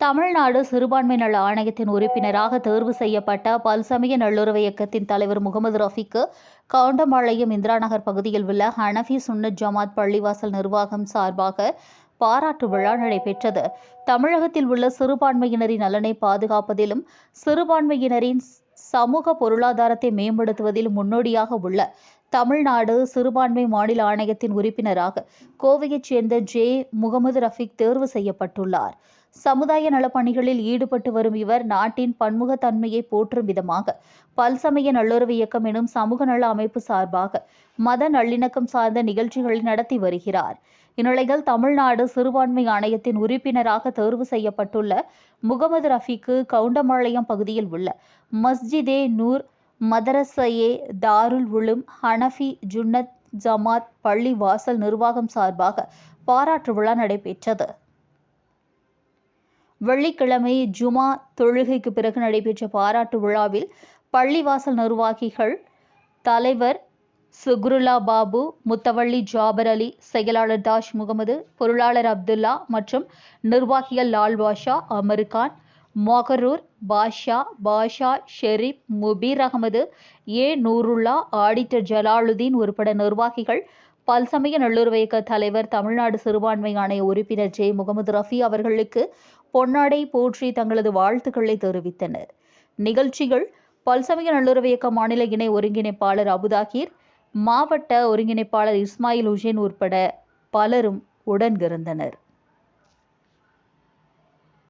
தமிழ்நாடு சிறுபான்மை நல ஆணையத்தின் உறுப்பினராக தேர்வு செய்யப்பட்ட பல்சமய நல்லுறவு இயக்கத்தின் தலைவர் முகமது ரஃபிக்கு கவுண்டம்பாளையம் இந்திரா நகர் பகுதியில் உள்ள ஹனஃபி சுன்னத் ஜமாத் பள்ளிவாசல் நிர்வாகம் சார்பாக பாராட்டு விழா நடைபெற்றது. தமிழகத்தில் உள்ள சிறுபான்மையினரின் நலனை பாதுகாப்பதிலும் சிறுபான்மையினரின் சமூக பொருளாதாரத்தை மேம்படுத்துவதில் முன்னோடியாக உள்ள தமிழ்நாடு சிறுபான்மை மாநில ஆணையத்தின் உறுப்பினராக கோவையைச் சேர்ந்த ஜே முகமது ரஃபிக் தேர்வு செய்யப்பட்டுள்ளார். சமுதாய நலப்பணிகளில் ஈடுபட்டு வரும் இவர் நாட்டின் பன்முகத்தன்மையை போற்றும் விதமாக பல்சமய நல்லுறவு இயக்கம் எனும் சமூக நல அமைப்பு சார்பாக மத நல்லிணக்கம் சார்ந்த நிகழ்ச்சிகளை நடத்தி வருகிறார். இந்நிலையில் தமிழ்நாடு சிறுபான்மை ஆணையத்தின் உறுப்பினராக தேர்வு செய்யப்பட்டுள்ள முகமது ரஃபிக்கு கவுண்டம்பாளையம் பகுதியில் உள்ள மஸ்ஜிதே நூர் மதரசையே தாருல் உலும் ஹனஃபி ஜுன்னத் ஜமாத் பள்ளி வாசல் நிர்வாகம் சார்பாக பாராட்டு விழா நடைபெற்றது. வெள்ளிக்கிழமை ஜுமா தொழுகைக்கு பிறகு நடைபெற்ற பாராட்டு விழாவில் பள்ளிவாசல் நிர்வாகிகள் தலைவர் சுக்ருல்லா பாபு முத்தவள்ளி ஜாபர் அலி செயலாளர் தாஷ் முகமது பொருளாளர் அப்துல்லா மற்றும் நிர்வாகிகள் லால் பாஷா அமர்கான் மொகரூர் பாஷா பாஷா ஷெரீப் முபீர் அகமது ஏ நூருல்லா ஆடிட்டர் ஜலாலுதீன் உட்பட நிர்வாகிகள் பல்சமய நல்லுறவு இயக்க தலைவர் தமிழ்நாடு சிறுபான்மை ஆணைய உறுப்பினர் ஜே. முகமது ரஃபி அவர்களுக்கு பொன்னாடை போற்றி தங்களது வாழ்த்துக்களை தெரிவித்தனர். நிகழ்ச்சிகள் பல்சமய நல்லுறவு இயக்க மாநில இணை ஒருங்கிணைப்பாளர் அபுதாகிர் மாவட்ட ஒருங்கிணைப்பாளர் இஸ்மாயில் உஷேன் உட்பட பலரும் உடன்கிருந்தனர்